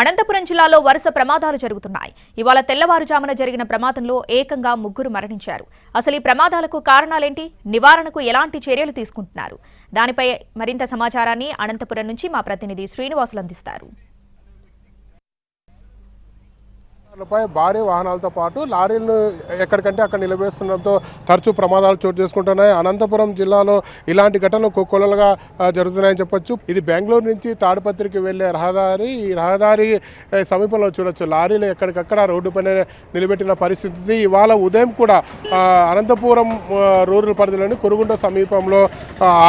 అనంతపురం జిల్లాలో వరుస ప్రమాదాలు జరుగుతున్నాయి. ఇవాళ తెల్లవారుజామున జరిగిన ప్రమాదంలో ఏకంగా ముగ్గురు మరణించారు. అసలు ఈ ప్రమాదాలకు కారణాలేంటి? నివారణకు ఎలాంటి చర్యలు తీసుకుంటున్నారు? దానిపై మరింత సమాచారాన్ని అనంతపురం నుంచి మా ప్రతినిధి శ్రీనివాసులు అందిస్తారు. పై భారీ వాహనాలతో పాటు లారీలను ఎక్కడికంటే అక్కడ నిలబేస్తుండడంతో తరచూ ప్రమాదాలు చోటు చేసుకుంటున్నాయి. అనంతపురం జిల్లాలో ఇలాంటి ఘటనలు కుక్కలుగా జరుగుతున్నాయని చెప్పొచ్చు. ఇది బెంగళూరు నుంచి తాడిపత్రికి వెళ్ళే రహదారి. ఈ రహదారి సమీపంలో చూడొచ్చు. లారీలు ఎక్కడికక్కడ రోడ్డు పైన నిలబెట్టిన పరిస్థితి. ఉంది. ఇవాళ ఉదయం కూడా అనంతపురం రూరల్ పరిధిలోని కురుగుంట సమీపంలో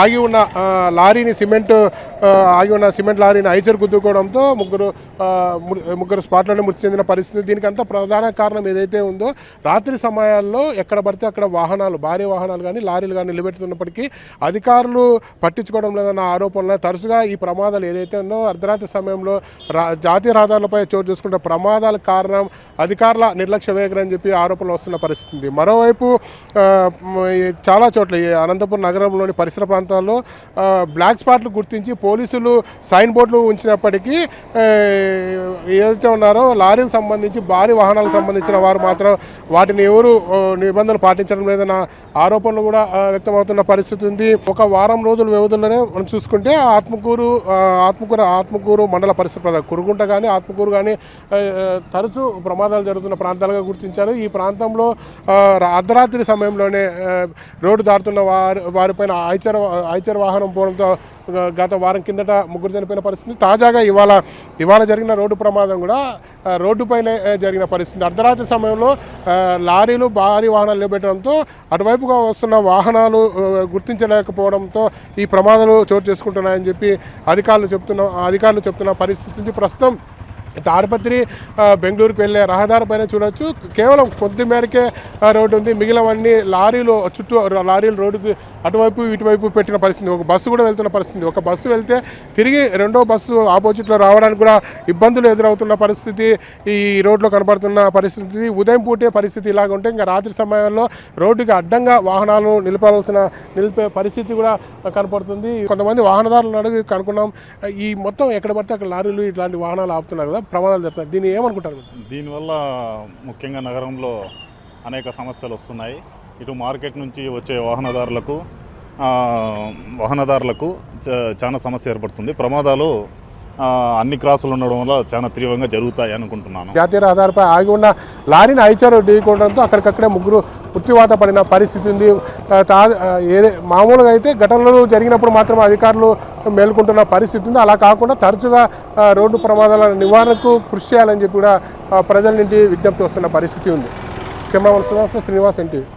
ఆగి ఉన్న లారీని సిమెంట్ ఆగి ఉన్న సిమెంట్ లారీని ఐచర్ గుద్దుకోవడంతో ముగ్గురు ముగ్గురు స్పాట్లోనే మృతి చెందిన పరిస్థితి. దీనికి ప్రధాన కారణం ఏదైతే ఉందో రాత్రి సమయాల్లో ఎక్కడ పడితే అక్కడ వాహనాలు భారీ వాహనాలు కానీ లారీలు కానీ నిలబెడుతున్నప్పటికీ అధికారులు పట్టించుకోవడం లేదన్న ఆరోపణలు తరచుగా ఈ ప్రమాదాలు ఏదైతే ఉందో అర్ధరాత్రి సమయంలో రా జాతీయ రహదారులపై చోటు చేసుకుంటే ప్రమాదాల కారణం అధికారుల నిర్లక్ష్య వేగరని అని చెప్పి ఆరోపణలు వస్తున్న పరిస్థితి మరోవైపు చాలా చోట్ల ఈ అనంతపురం నగరంలోని పరిసర ప్రాంతాల్లో బ్లాక్ స్పాట్లు గుర్తించి పోలీసులు సైన్ బోర్డులు ఉంచినప్పటికీ ఏదైతే ఉన్నారో లారీలకు సంబంధించి భారీ వాహనాలకు సంబంధించిన వారు మాత్రం వాటిని ఎవరు నిబంధనలు పాటించడం లేదన్న ఆరోపణలు కూడా వ్యక్తమవుతున్న పరిస్థితి ఉంది. ఒక వారం రోజుల వ్యవధిలోనే మనం చూసుకుంటే ఆత్మకూరు ఆత్మకూర ఆత్మకూరు ఆత్మకూరు మండల పరిస్థితి కురుగుంట కానీ ఆత్మకూరు కానీ తరచూ ప్రమాదాలు జరుగుతున్న ప్రాంతాలుగా గుర్తించారు. ఈ ప్రాంతంలో అర్ధరాత్రి సమయంలోనే రోడ్డు దాటుతున్న వారి వారిపైన ఐచర్ ఆయిచర వాహనం పోవడంతో గత వారం కిందట ముగ్గురు చనిపోయిన పరిస్థితి. తాజాగా ఇవాళ ఇవాళ జరిగిన రోడ్డు ప్రమాదం కూడా రోడ్డుపైనే జరిగిన పరిస్థితి. అర్ధరాత్రి సమయంలో లారీలు భారీ వాహనాలు నిలబెట్టడంతో అటువైపుగా వస్తున్న వాహనాలు గుర్తించలేకపోవడంతో ఈ ప్రమాదాలు చోటు చేసుకుంటున్నాయని చెప్పి అధికారులు చెప్తున్న అధికారులు చెప్తున్న పరిస్థితి ప్రస్తుతం తాడిపత్రి బెంగళూరుకు వెళ్ళే రహదారి పైన చూడొచ్చు. కేవలం కొద్ది మేరకే రోడ్డు ఉంది. మిగిలినవన్నీ లారీలు చుట్టూ లారీలు రోడ్డుకి అటువైపు ఇటువైపు పెట్టిన పరిస్థితి. ఒక బస్సు కూడా వెళ్తున్న పరిస్థితి. ఒక బస్సు వెళ్తే తిరిగి రెండో బస్సు ఆపోజిట్లో రావడానికి కూడా ఇబ్బందులు ఎదురవుతున్న పరిస్థితి. ఈ రోడ్లో కనబడుతున్న పరిస్థితి. ఉదయం పూటే పరిస్థితి ఇలాగ ఉంటే ఇంకా రాత్రి సమయంలో రోడ్డుకి అడ్డంగా వాహనాలు నిలపాల్సిన నిలిపే పరిస్థితి కూడా కనపడుతుంది. కొంతమంది వాహనదారులను అడిగి కనుక్కున్నాం. ఈ మొత్తం ఎక్కడ పడితే అక్కడ లారీలు ఇట్లాంటి వాహనాలు ఆపుతున్నారు కదా. ప్రమాదాలు జరుగుతాయి దీన్ని ఏమనుకుంటారు దీనివల్ల ముఖ్యంగా నగరంలో అనేక సమస్యలు వస్తున్నాయి. ఇటు మార్కెట్ నుంచి వచ్చే వాహనదారులకు వాహనదారులకు చాలా సమస్య ఏర్పడుతుంది. ప్రమాదాలు అన్ని క్రాసులు ఉండడం వల్ల చాలా తీవ్రంగా జరుగుతాయి అనుకుంటున్నాను. జాతీయ రహదారిపై ఆగి ఉన్న లారీని ఐచారు ఢీకొనడంతో అక్కడికక్కడే ముగ్గురు మృత్యువాత పడిన పరిస్థితి ఉంది. తా ఏదే మామూలుగా అయితే ఘటనలు జరిగినప్పుడు మాత్రం అధికారులు మేల్కొంటున్న పరిస్థితి ఉంది. అలా కాకుండా తరచుగా రోడ్డు ప్రమాదాల నివారణకు కృషి చేయాలని చెప్పి కూడా ప్రజల నుండి విజ్ఞప్తి వస్తున్న పరిస్థితి ఉంది. Cameraman Sudhas Srinivas NTV.